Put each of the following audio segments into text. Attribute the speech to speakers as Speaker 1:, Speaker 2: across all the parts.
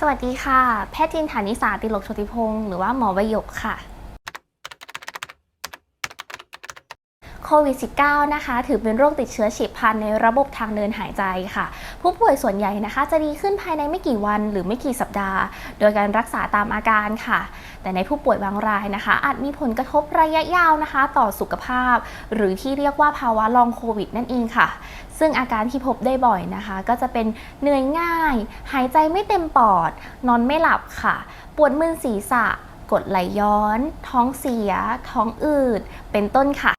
Speaker 1: สวัสดีค่ะ แพทย์จินฐานิสาติลกโชติพงศ์หรือว่าหมอใบหยกค่ะ โควิด -19 นะคะ ถือเป็นโรคติดเชื้อฉีบพลันในระบบทางเดินหายใจค่ะ ผู้ป่วยส่วนใหญ่นะคะจะดีขึ้นภายในไม่กี่วันหรือไม่กี่สัปดาห์ โดยการรักษาตามอาการค่ะ แต่ในผู้ป่วยบางรายนะคะ อาจมีผลกระทบระยะยาวนะคะ ต่อสุขภาพ หรือที่เรียกว่าภาวะลองโควิดนั่นเองค่ะ ซึ่งอาการที่พบได้บ่อยนะคะ ก็จะเป็นเหนื่อยง่าย หายใจไม่เต็มปอด นอนไม่หลับค่ะ ปวดมึนศีรษะกดไหลย้อน ท้องเสีย ท้องอืด เป็นต้นค่ะ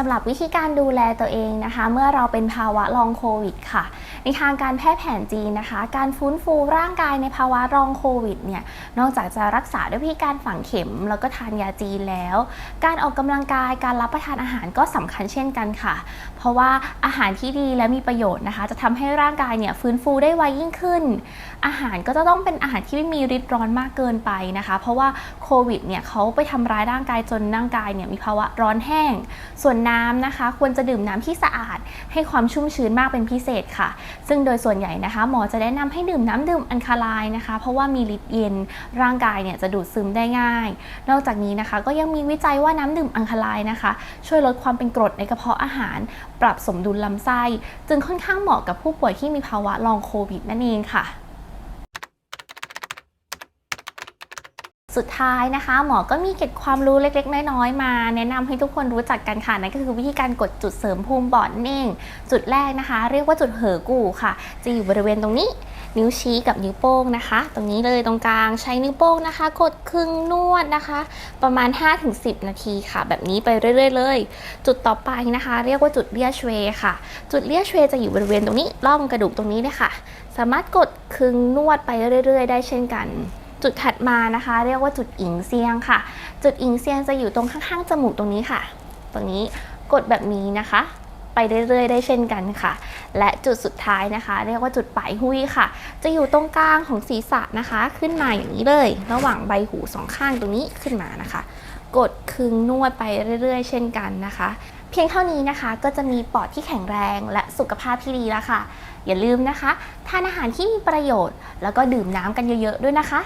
Speaker 1: สำหรับวิธีการดูแลตัวเองนะคะ เมื่อเราเป็นภาวะลองโควิดค่ะ ในทางการแพทย์แผนจีนนะคะ การฟื้นฟูร่างกายในภาวะลองโควิดเนี่ยนอกจากจะรักษาด้วยวิธีการฝังเข็ม แล้วก็ทานยาจีนแล้ว การออกกำลังกายการรับประทานอาหารก็สำคัญเช่นกันค่ะ เพราะว่าอาหารที่ดีและมีประโยชน์นะคะ จะทำให้ร่างกายเนี่ยฟื้นฟูได้ไวยิ่งขึ้น อาหารก็จะต้องเป็นอาหารที่ไม่มีฤทธิ์ร้อนมากเกินไปนะคะ เพราะว่าโควิดเนี่ยเขาไปทำร้ายร่างกายจนร่างกายเนี่ยมีภาวะร้อนแห้ง ส่วนน้ำนะคะ ควรจะดื่มน้ำที่สะอาด ให้ความชุ่มชื้นมากเป็นพิเศษค่ะ ซึ่งโดยส่วนใหญ่นะคะ หมอจะแนะนำให้ดื่มน้ำดื่มอัลคาไลน์นะคะ เพราะว่ามีฤทธิ์เย็นร่างกายเนี่ยจะดูดซึมได้ง่าย นอกจากนี้นะคะ ก็ยังมีวิจัยว่าน้ำดื่มอัลคาไลน์นะคะ ช่วยลดความเป็นกรดในกระเพาะอาหาร ปรับสมดุลลำไส้ จึงค่อนข้างเหมาะกับผู้ป่วยที่มีภาวะลองโควิดนั่นเองค่ะ สุดท้ายนะคะ หมอก็มีเกร็ดความรู้เล็กๆ น้อยๆมา แนะนำให้ทุกคนรู้จักกันค่ะนั่นก็คือวิธีการกดจุดเสริมภูมิปอดนั่ง จุดแรกนะคะ เรียกว่าจุดเหอกูค่ะ จะอยู่บริเวณตรงนี้ นิ้วชี้กับนิ้วโป้งนะคะ ตรงนี้เลยตรงกลางใช้นิ้วโป้งนะคะ กดครึ่งนวดนะคะ ประมาณ 5-10 นาทีค่ะ แบบนี้ไปเรื่อยๆเลย จุดต่อไปนะคะ เรียกว่าจุดเลียชเวค่ะ จุดเลียชเวจะอยู่บริเวณตรงนี้ร่องกระดูกตรงนี้เลยค่ะ สามารถกดครึ่งนวดไปเรื่อย ๆ ได้เช่นกัน จุดถัดมานะคะ เรียกว่าจุดอิงเซียงค่ะ จุดอิงเซียงจะอยู่ตรงข้างๆจมูกตรงนี้ค่ะ ตรงนี้กดแบบนี้นะคะ ไปเรื่อยๆ ได้เช่นกันค่ะ และจุดสุดท้ายนะคะ เรียกว่าจุดปลายหุยค่ะ จะอยู่ตรงกลางของศีรษะนะคะ ขึ้นมาอย่างนี้เลย ระหว่างใบหูสองข้างตรงนี้ขึ้นมานะคะ กดคึงนวดไปเรื่อยๆ เช่นกันนะคะ เพียงเท่านี้นะคะก็จะมีปอดที่แข็งแรงและสุขภาพที่ดีแล้วค่ะ อย่าลืมนะคะทานอาหารที่มีประโยชน์ แล้วก็ดื่มน้ำกันเยอะๆด้วยนะคะ